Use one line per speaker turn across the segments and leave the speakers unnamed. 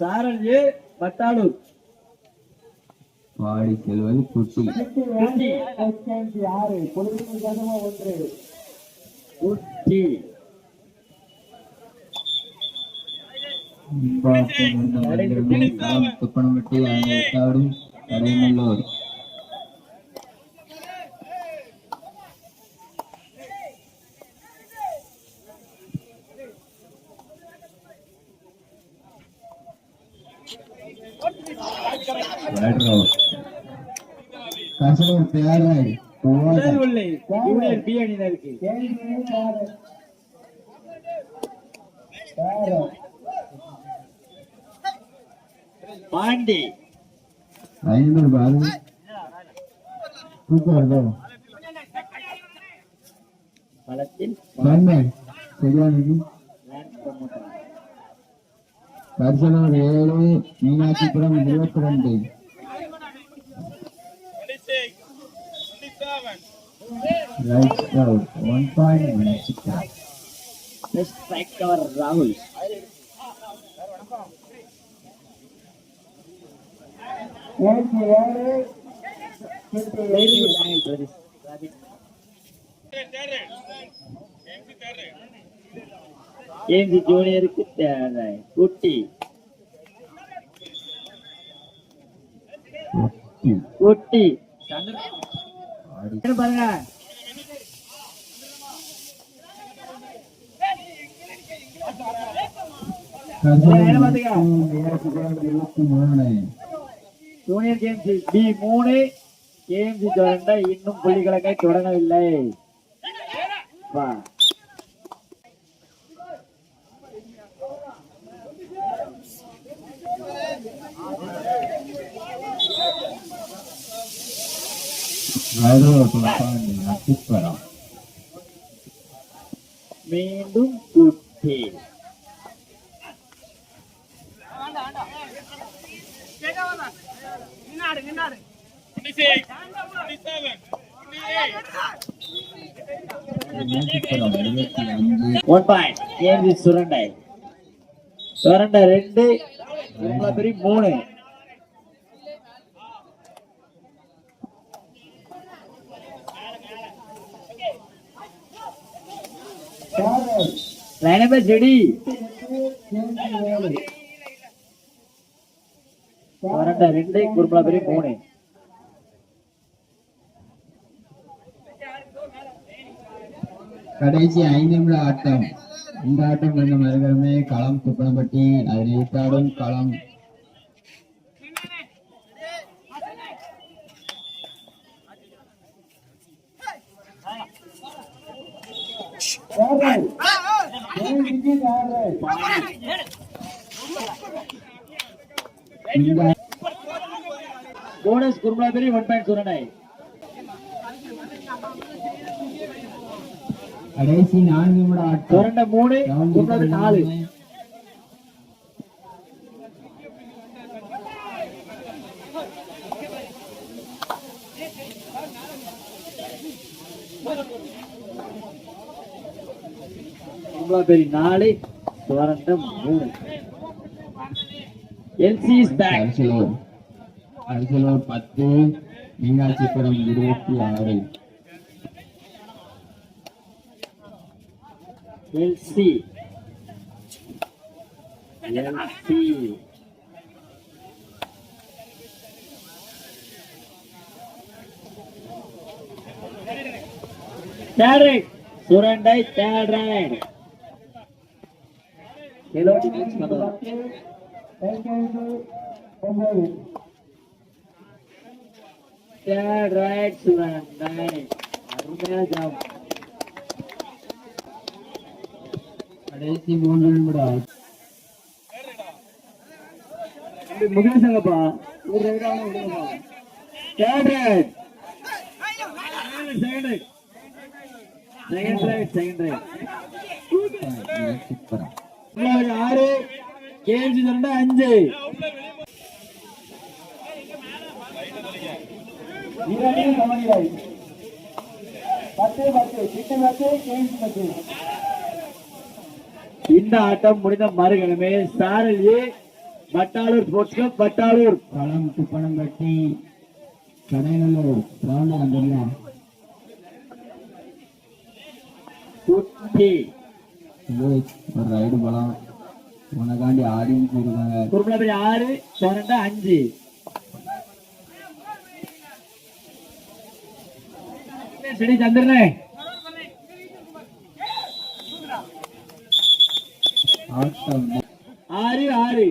சாரல் ஏ பட்டாளூர்
பாடி செல்வது குட்டி
ஆறு பொழுது கதமா ஒன்று
குட்டி
துப்பணம்பட்டி அனைத்தாடும் கடைநல்லூர் கசலம்
முதல் உள்ளே ஜூனியர் பி அணியினருக்கு பாண்டி
ஐநூறு பாரு
களத்தில்
ஏழு மீனாட்சிபுரம் இருபத்தி ரெண்டு
Right scout.
One point,
one six out. Respect our Rahul. ఏంది జూనియర్కి తేడా కుట్టి కుట్టి பாருங்க? ஜூனியர் கேம்ஸ் பி மூணு கேம்ஸ் தொடர்ந்த இன்னும் புள்ளிக்கணக்கை தொடங்கவில்லை. வா மீண்டும்
புத்தி
one point games Surandai Surandai ரெண்டு மூணு லைனப்பே செடி சுரண்டை ரெண்டே குறும்பலா பெரிய மூணு.
கடைசி ஐந்து நிமிட ஆட்டம். இந்த ஆட்டம் ரெண்டு மறுகிறமே களம் துப்பனப்பட்டி அதில் ஈட்டாடும் களம்
போனஸ் குறும்பலா பெரிய ஒன் பாயிண்ட் சுரண்டை
கடைசி நான்கு நிமிட ஆட்டம்.
சுரண்டை மூணு பெரிய நாலு. பெரிய நாலு சுரண்டை மூணு. LC is back
Arasalur Arasalur பத்து மீனாட்சிபுரம் இருபத்தி ஆறு
LC LC third right Surandai third right பண்ணலாம்
ஒன்பது
தேர்ட் ரைட் அருமையான ஜாப்
கடைசி மூன்று நிமிட ஆட்டம்
முகேசங்கப்பா ஒரு ரைடான விடுங்கப்பா third right second right second right second right
சூப்பரா
ஆறு. கேம்ஸ் ரெண்டு அஞ்சு.
இரண்டு கவனிகள். பத்து பத்து. சிட்டு பத்து கேம்ஸ் பத்து.
இந்த ஆட்டம் முடிந்த மறுகிழமை சாரல் ஏ Pattalur sports
club Pattalur Kadainallur round வந்துடல
குட்டி.
ஒரு ரைடு போலாம். உனக்காண்டி ஆடியன்ஸ் இருக்காங்க
குருமலாபுரி ஆறு சொரண்டா அஞ்சு. சரி சந்திரனே. ஆறு ஆறு.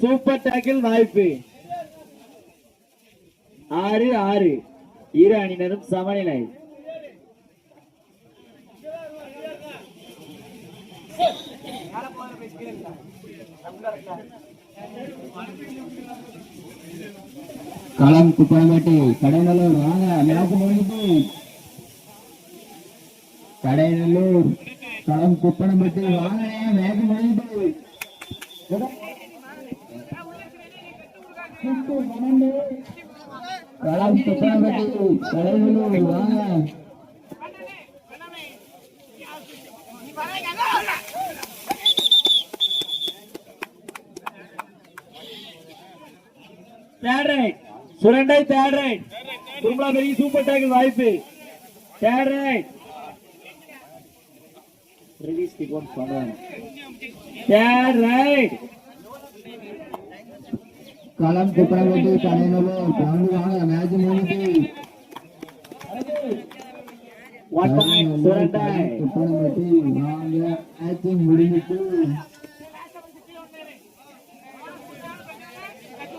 சூப்பர் டேக்கிள் வாய்ப்பு. ஆறு ஆறு. இரு அணியினரும் சமநிலை.
களம் துப்பணம்பட்டி கடைநல்லூர் வாங்க மேட்ச் முடிஞ்சுட்டு கடைநல்லூர் களம் துப்பணம்பட்டி வாங்க மேட்ச் முடிஞ்சுட்டு களம் துப்பணம்பட்டி கடைநல்லூர் வாங்க
third right Surandai third right Kurumalapuri super tackle வாய்ப்பு third right release kick one பண்ணுவாங்க தேர்ட் ரைட்
களம் துப்பணம்பட்டி கடைநல்லூர் கிரவுண்ட் வாங்க மேட்ச் முடிஞ்சுட்டு
ஒன் பாயிண்ட் சுரண்டை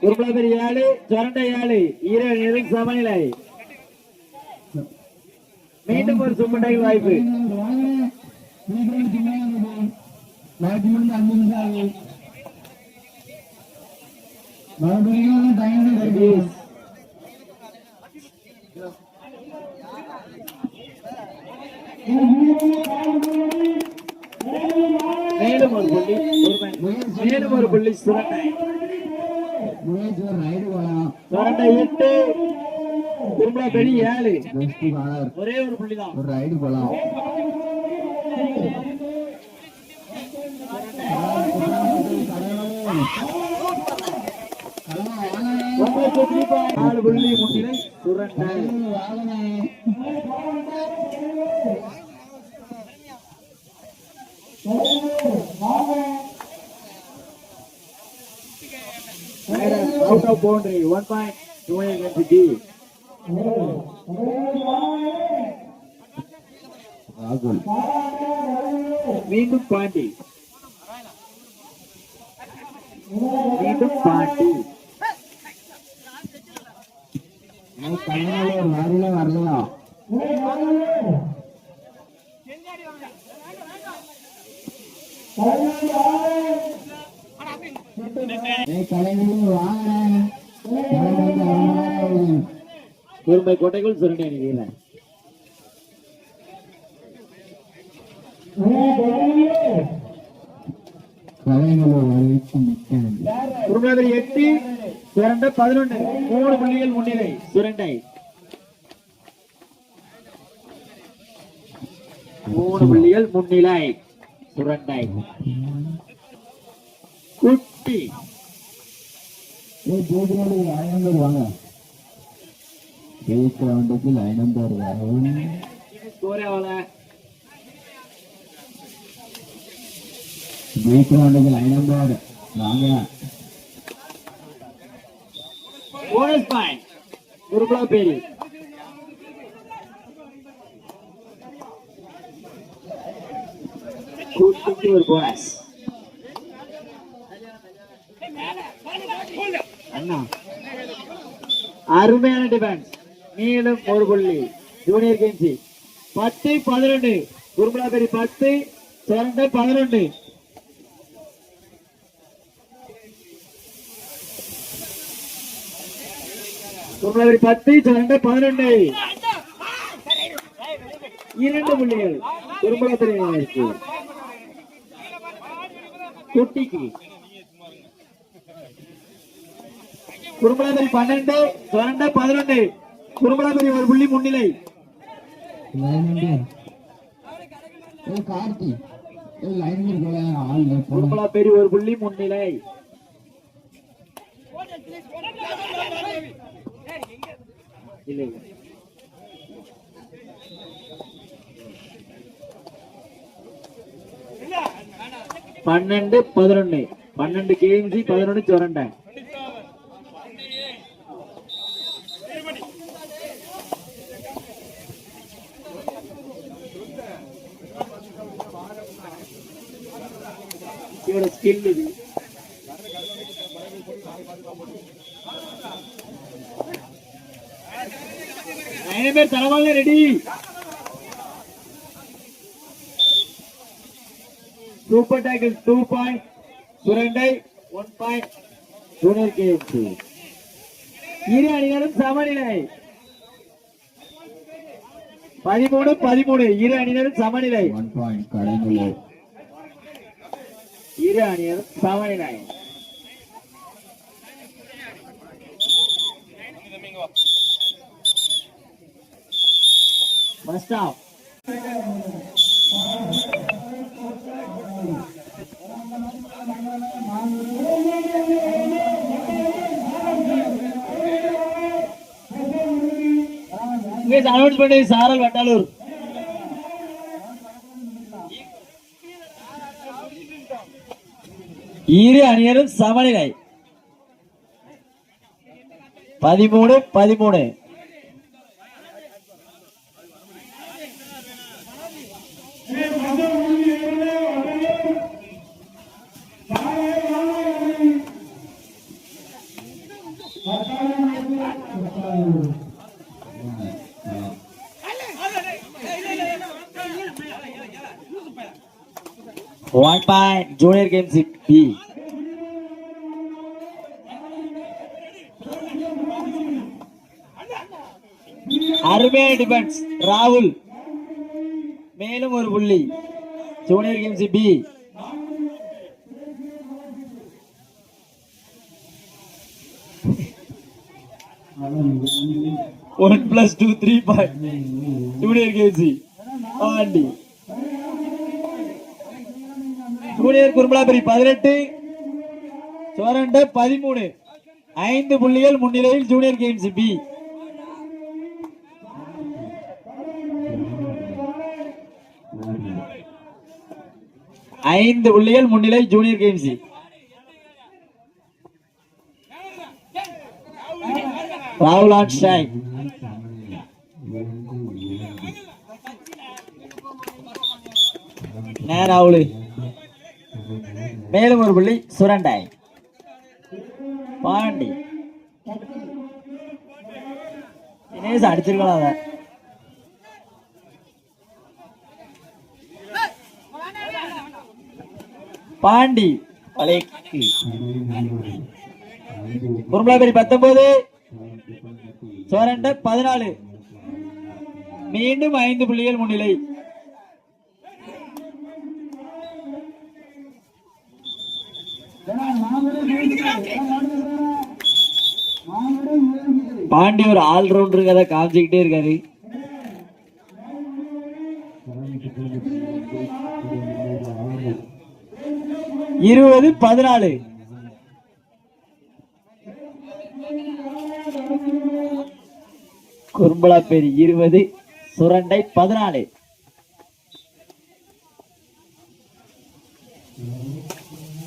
குருகுலாபுரி ஏழு சொரண்டை ஏழு ஈரேழு நேரம் சமநிலை. மீண்டும் ஒரு சும்மண்டைகள் வாய்ப்பு. மேலும் ஒரு புள்ளி மேலும் ஒரு புள்ளி சுரண்டை
முயற்சி ஒரு ரைடு
சுரண்டை எட்டு குருகுலாபுரி ஏழு.
பெஸ்ட் காலர்
ஒரே ஒரு புள்ளி தான்
ஒரு ரைடு
புள்ளி நாலு புள்ளி முன்னிலை Surandai. out of boundary. One point, Joya against D.
Ragul.
Meetu Pandi. Meetu Pandi.
పైన లారీలో వరలేదా கலைஞர்கள் வாங்கினேன்
ஒருமை கோட்டைக்குள் சுரண்டை நிலையில குருநாதர் எட்டு சுரண்டை பதினொன்று. மூணு புள்ளிகள் முன்னிலை. சுரண்டை. மூணு புள்ளிகள் முன்னிலை. சுரண்டை. குட்டி
ஏய் ஜோதியோடு லைன் நம்பர் வாங்க. வரும்
போனஸ் பாயிண்ட் குருகுலா பேரி. ஒரு போனஸ் அருமையான டிஃபென்ஸ் நீளம் ஒரு புள்ளி. ஜூனியர் கேஞ்சி பத்து பதினொன்று. குருமலா பெரிய பத்து தொடர்ந்து பதினொன்று. குருமலா பெரிய பத்து தொடர்ந்து பதினொன்று. இரண்டு புள்ளிகள். குருமலா குட்டிக்கு. குறும்பலாபுரி பன்னெண்டு பன்னெண்டு பதினொன்று. குறும்பலாபுரி ஒரு புள்ளி முன்னிலை.
லைன்
ஒரு புள்ளி முன்னிலை. இல்லை பன்னெண்டு பதினொன்னு பன்னெண்டு கேஎம்சி பதினொன்னு சொரண்டை. இவரோட ஸ்கில் பேர் தரவாங்க ready super tackle two point Surandai one point junior KMC இரு அணிகளும் சமநிலை. பதிமூணு பதிமூணு. இரு அணியினரும் சமநிலை.
ஒன் பாயிண்ட் கடைநிலை.
ഇരാണിയർ സാമാന്യനായ First off. Yes, announcement is Saral இரு அணியரும் சமநிலை. பதிமூணு பதிமூணு. One point, junior games B. அருமையான டிஃபென்ஸ் ராகுல் மேலும் ஒரு புள்ளி. Junior games B one plus two three point junior KMC aunty. Junior Kurumbalapuri பதினெட்டு சோரண்ட பதிமூணு. ஐந்து புள்ளிகள் முன்னிலையில் ஜூனியர் கேம்ஸ் பி ஐந்து புள்ளிகள் முன்னிலை ஜூனியர் கேம்ஸ் ராகுல் ஆன் ஸ்ட்ரைக் நேராவுளு மேலும் ஒரு புள்ளி சுரண்டாய் பாண்டி. தினேஷ் அடிச்சிருக்கலாம் அதை பாண்டி. பழைக்கு குருமலாபுரி பத்தொன்பது சோரண்ட பதினாலு. மீண்டும் ஐந்து புள்ளிகள் முன்னிலை. பாண்டி ஒரு ஆல்ரவுண்டர் கதை காமிச்சுக்கிட்டே இருக்காரு. இருபது பதினாலு. குறும்பலா பேர் இருபது சுரண்டை பதினாலு.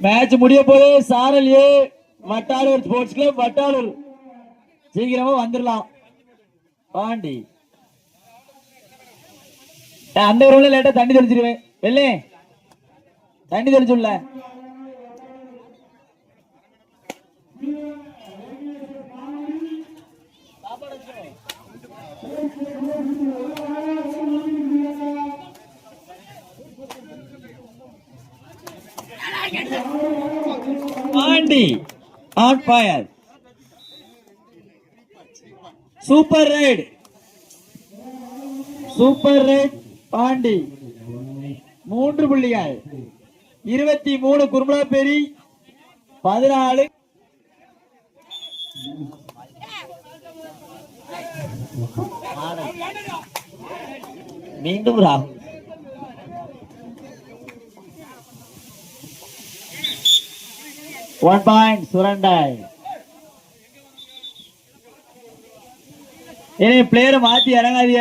மேட்ச் முடிய போது சாரல் ஏ வட்டாளூர் ஸ்போர்ட்ஸ் கிளப் வட்டாளூர் சீக்கிரமா வந்துடலாம் பாண்டி. அந்த ஒரு லேட்டா தண்ணி தெளிச்சிருவேன். வெள்ளே. தண்ணி தெளிச்சுள்ள Pandi on fire super right super right Pandi. மூன்று புள்ளிகள். இருபத்தி மூணு குருமலாப்பேரி. பதினாலு. மீண்டும் ராகுல் ஒன் பாயிண்ட் சுரண்டாய் இனி பிளேயரை மாத்தி இறங்காதிய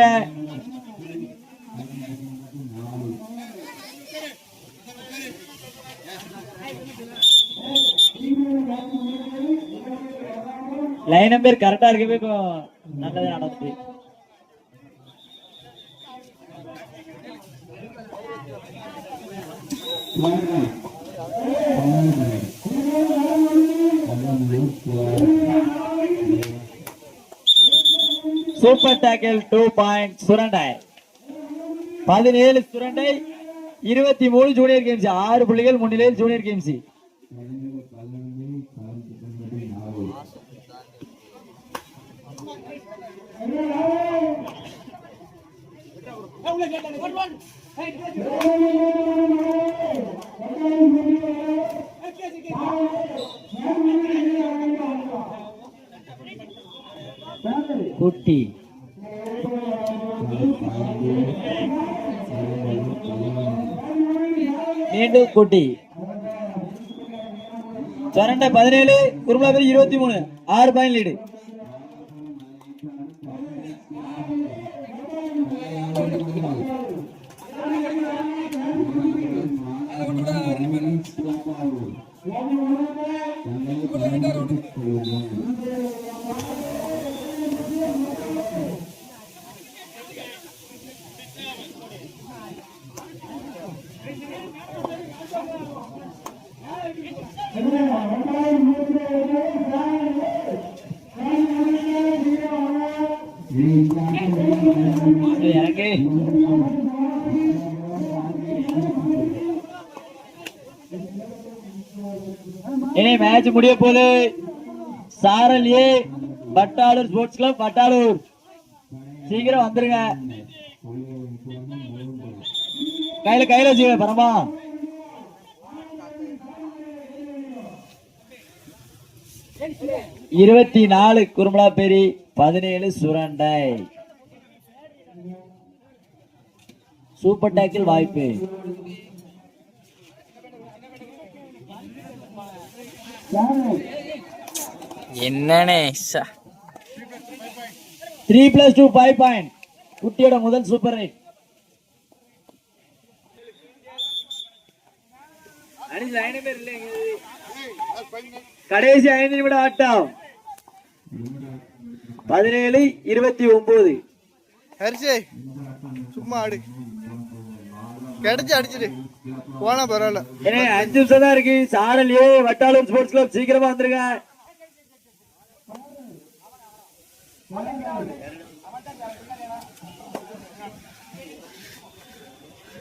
லைன் நம்பர் கரெக்டா இருக்கவே கொ- நல்லது நடந்துச்சு. Super tackle two point Surandai பதினேழு சுரண்டை இருபத்தி மூணு ஜூனியர் கேம்ஸ் ஆறு புள்ளிகள் முன்னிலையில் ஜூனியர் கேம்ஸ் குட்டி மீண்டும் குட்டி. சுரண்டை பதினேழு குருமலாபுரி இருபத்தி மூணு ஆறு பாயிண்ட் லீடு எனக்கு இனி மேட்ச் முடிய போது சாரல் ஏ பட்டாளூர் ஸ்போர்ட்ஸ் கிளப் பட்டாளூர். சீக்கிரம் வந்துருங்க. கையில கையில வச்சுக்க பரமா. இருபத்தி நாலு குருமலா குருமலாப்பேரி பதினேழு சுரண்டை. சூப்பர் டேக்கில் வாய்ப்பு.
என்னண்ணே.
Three plus two five point குட்டியோட முதல் சூப்பர் ரைட் கடைசி ஐந்து நிமிட ஆட்டம். பதினேழு இருபத்தி ஒன்பது
ஹரிஷே சும்மா ஆடு. கிடைச்சு அடிச்சிடு. போனா பரவாயில்ல
ஏன்னா அஞ்சு நிமிஷம் தான் இருக்கு சாரல் ஏ வட்டாளூர் ஸ்போர்ட்ஸ் கிளப் சீக்கிரமா வந்துருங்க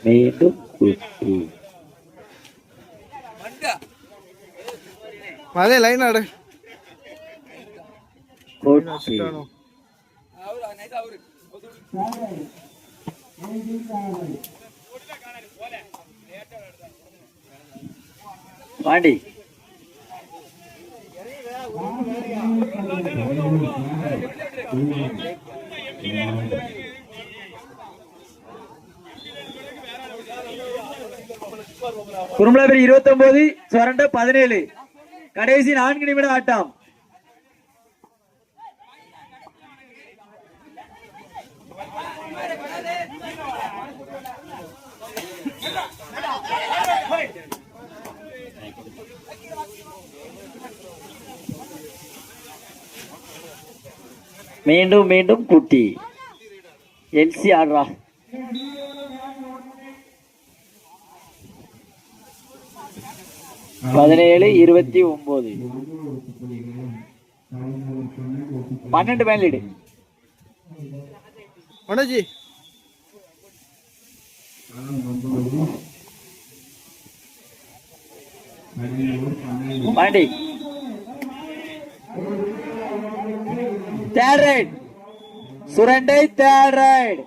மீண்டும்.
அதே லைன் ஆடு
குட்டி. பாண்டி குறும்பலாபுரி இருபத்தி ஒன்பது சுரண்ட பதினேழு. கடைசி நான்கு நிமிட ஆட்டம். மீண்டும் மீண்டும் குட்டி. எல்சி ஆடுறா. பதினேழு இருபத்தி ஒன்பது பன்னெண்டு மேலீடு
மனோஜி.
Pandi third right Surandai third right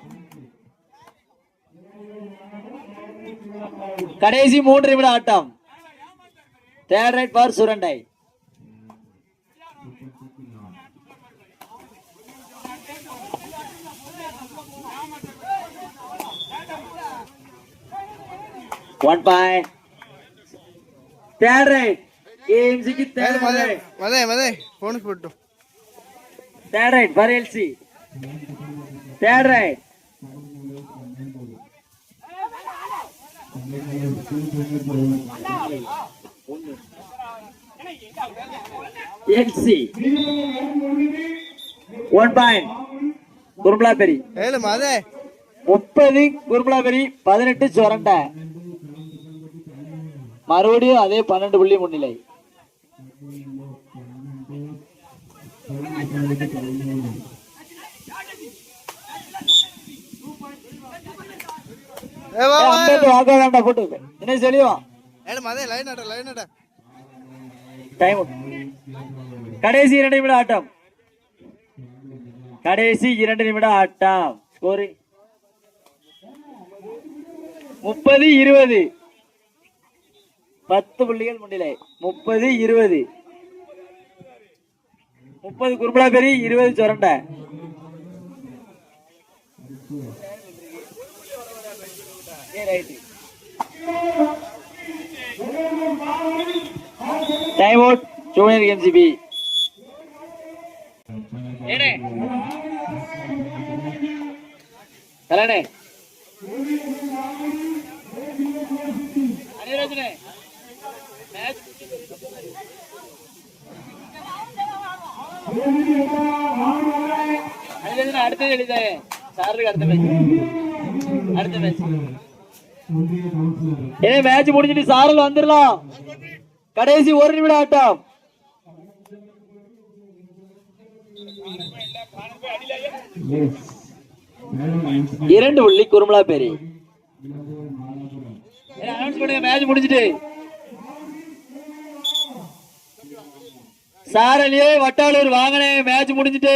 கடைசி மூன்று நிமிட ஆட்டம். Third right for Surandai. One point third right கேம்ஸுக்கு third
மதே மதே மதே போனஸ் போட்டு.
Third right for LC third right LC one
point மதே.
முப்பது குருமலாபெரி. பதினெட்டு சொரண்டை மறுபடியும் அதே பன்னெண்டு புள்ளி முன்னிலை. வாக்க வேண்டாம் போட்டு என்ன
அட
டைம் கடைசி இரண்டு நிமிட ஆட்டம். கடைசி இரண்டு நிமிட ஆட்டம். ஸ்கோரிங் முப்பது இருபது. பத்து புள்ளிகள் முன்னிலை. முப்பது இருபது. முப்பது குருபலாபெரி இருபது Sorandai. Time out junior MCP அனிராஜனே match அடுத்தது எழுதாயே சாருக்கு அடுத்த மேட்ச் அடுத்த மேட்ச் ஏ மேட்ச் முடிஞ்சிட்டு சாரல் வந்துடலாம். கடைசி ஒரு நிமிடம் ஆட்டம். இரண்டு புள்ளி குருமலா பேரி. மேட்ச் முடிஞ்சிட்டு. சாரலியே வட்டாளூர் வாங்கினே மேட்ச் முடிஞ்சிட்டு.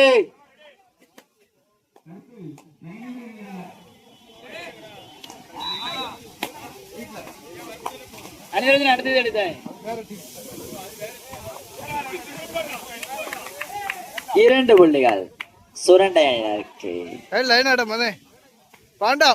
அனிரஞ்சன் அடுத்தது எடுத்தேன் இரண்டு புள்ளிகள் சுரண்டை
லைன் மதே. பாண்டா.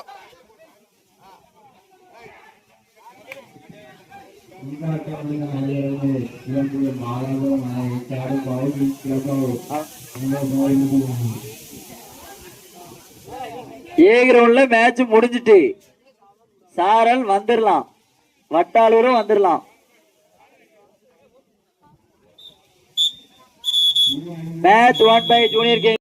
ஏ கிரவுண்ட்ல மேட்ச் முடிஞ்சிட்டு சாரல் வந்துடலாம் வட்டாளூரும் வந்துடலாம் match one by junior K